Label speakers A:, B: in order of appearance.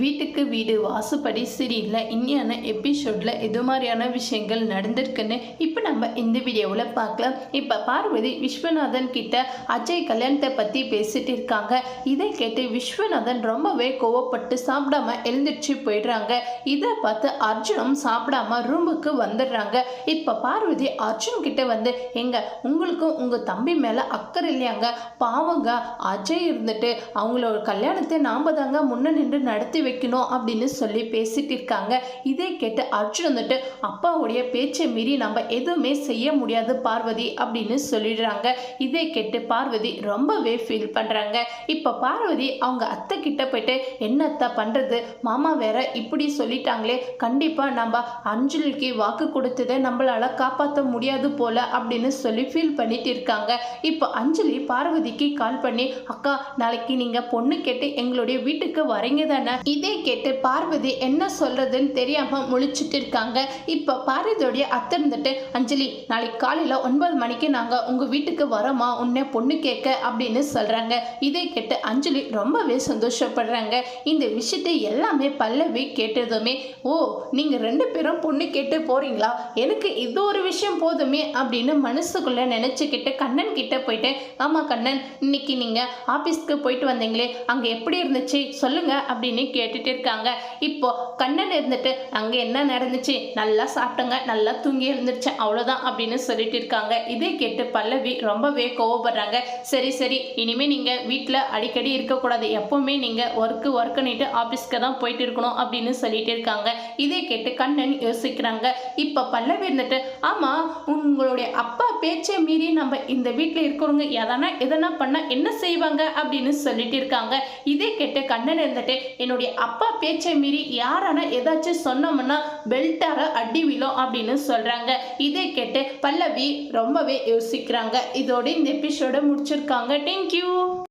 A: வீட்டுக்கு வீடு வாசுப்படி சரியில்லை இன்னியான எபிசோடில் எது மாதிரியான விஷயங்கள் நடந்திருக்குன்னு இப்போ நம்ம இந்த வீடியோவில் பார்க்கலாம். இப்போ பார்வதி விஸ்வநாதன் கிட்ட அஜய் கல்யாணத்தை பற்றி பேசிட்டு இருக்காங்க. இதை கேட்டு விஸ்வநாதன் ரொம்பவே கோவப்பட்டு சாப்பிடாம எழுந்திரிச்சு போயிடுறாங்க. இதை பார்த்து அர்ஜுனும் சாப்பிடாம ரூமுக்கு வந்துடுறாங்க. இப்போ பார்வதி அர்ஜுன் கிட்ட வந்து எங்க உங்களுக்கும் உங்கள் தம்பி மேலே அக்கறை இல்லையாங்க? பாவங்க அஜய் இருந்துட்டு அவங்களோட கல்யாணத்தை நாம் தாங்க முன்ன நின்று நடத்தி வைக்கணும் அப்படின்னு சொல்லி பேசிட்டு இருக்காங்க. இதை கேட்டு அர்ஜுன் வந்துட்டு அப்பாவுடைய பேச்சை மீறி நம்ம எதுவுமே செய்ய முடியாது பார்வதி அப்படின்னு சொல்லிடுறாங்க. இதை கேட்டு பார்வதி ரொம்பவே ஃபீல் பண்ணுறாங்க இப்போ பார்வதி அவங்க அத்தை கிட்ட போயிட்டு என்ன அத்தை பண்ணுறது மாமா வேற இப்படி சொல்லிட்டாங்களே. கண்டிப்பாக நம்ம அஞ்சலிக்கு வாக்கு கொடுத்ததை நம்மளால காப்பாற்ற முடியாது போல அப்படின்னு சொல்லி ஃபீல் பண்ணிட்டு இருக்காங்க. இப்போ அஞ்சலி பார்வதிக்கு கால் பண்ணி அக்கா நாளைக்கு நீங்கள் பொண்ணு கேட்டு எங்களுடைய வீட்டுக்கு வரீங்க தானே? இதை கேட்டு பார்வதி என்ன சொல்றதுன்னு தெரியாம முழிச்சிட்டு இருக்காங்க. இப்போ பார்வதியோடைய அத்தை இருந்துட்டு அஞ்சலி நாளைக்கு காலையில் ஒன்பது மணிக்கு நாங்கள் உங்கள் வீட்டுக்கு வரோமா உன்னை பொண்ணு கேட்க அப்படின்னு சொல்கிறாங்க இதை கேட்டு அஞ்சலி ரொம்பவே சந்தோஷப்படுறாங்க. இந்த விஷயத்தை எல்லாமே பல்லவி கேட்டதுமே ஓ நீங்கள் ரெண்டு பேரும் பொண்ணு கேட்டு போறீங்களா? எனக்கு இது ஒரு விஷயம் போதுமே அப்படின்னு மனசுக்குள்ளே நினச்சிக்கிட்டு கண்ணன் கிட்ட போயிட்டு ஆமாம் கண்ணன் இன்னைக்கு நீங்கள் ஆஃபீஸ்க்கு போயிட்டு வந்தீங்களே அங்கே எப்படி இருந்துச்சு? சொல்லுங்க அப்படின்னு கேட்டுட்டு இருக்காங்க. இப்போ கண்ணன் இருந்துட்டு அங்கே என்ன நடந்துச்சு? நல்லா சாப்பிட்டங்க. நல்லா தூங்கி இருந்துருச்சேன் அவ்வளோதான் அப்படின்னு சொல்லிட்டு இருக்காங்க. இதை கேட்டு பல்லவி ரொம்பவே கோவப்படுறாங்க. சரி சரி. இனிமேல் நீங்கள் வீட்டில் அடிக்கடி இருக்கக்கூடாது. எப்போவுமே நீங்கள் ஒர்க்கு ஒர்க்குன்னுட்டு ஆஃபீஸ்க்கு தான் போயிட்டு இருக்கணும் அப்படின்னு சொல்லிட்டு இருக்காங்க. இதை கேட்டு கண்ணன் யோசிக்கிறாங்க. இப்போ பல்லவி இருந்துட்டு ஆமாம் உங்களுடைய அப்பா பேச்சை மீறி நம்ம இந்த வீட்டில் இருக்கிறவங்க எதனா எதனா பண்ணால் என்ன செய்வாங்க? அப்படின்னு சொல்லிட்டு இருக்காங்க. இதை கேட்டு கண்ணன் இருந்துட்டு என்னுடைய அப்பா பேச்சை மீறி யாரான ஏதாச்சும் சொன்னோம்னா பெல்ட்டார அடி விழும் அப்படின்னு சொல்கிறாங்க இதை கேட்டு பல்லவி ரொம்பவே யோசிக்கிறாங்க. இதோட இந்த எபிசோட முடிச்சிருக்காங்க. தேங்க்யூ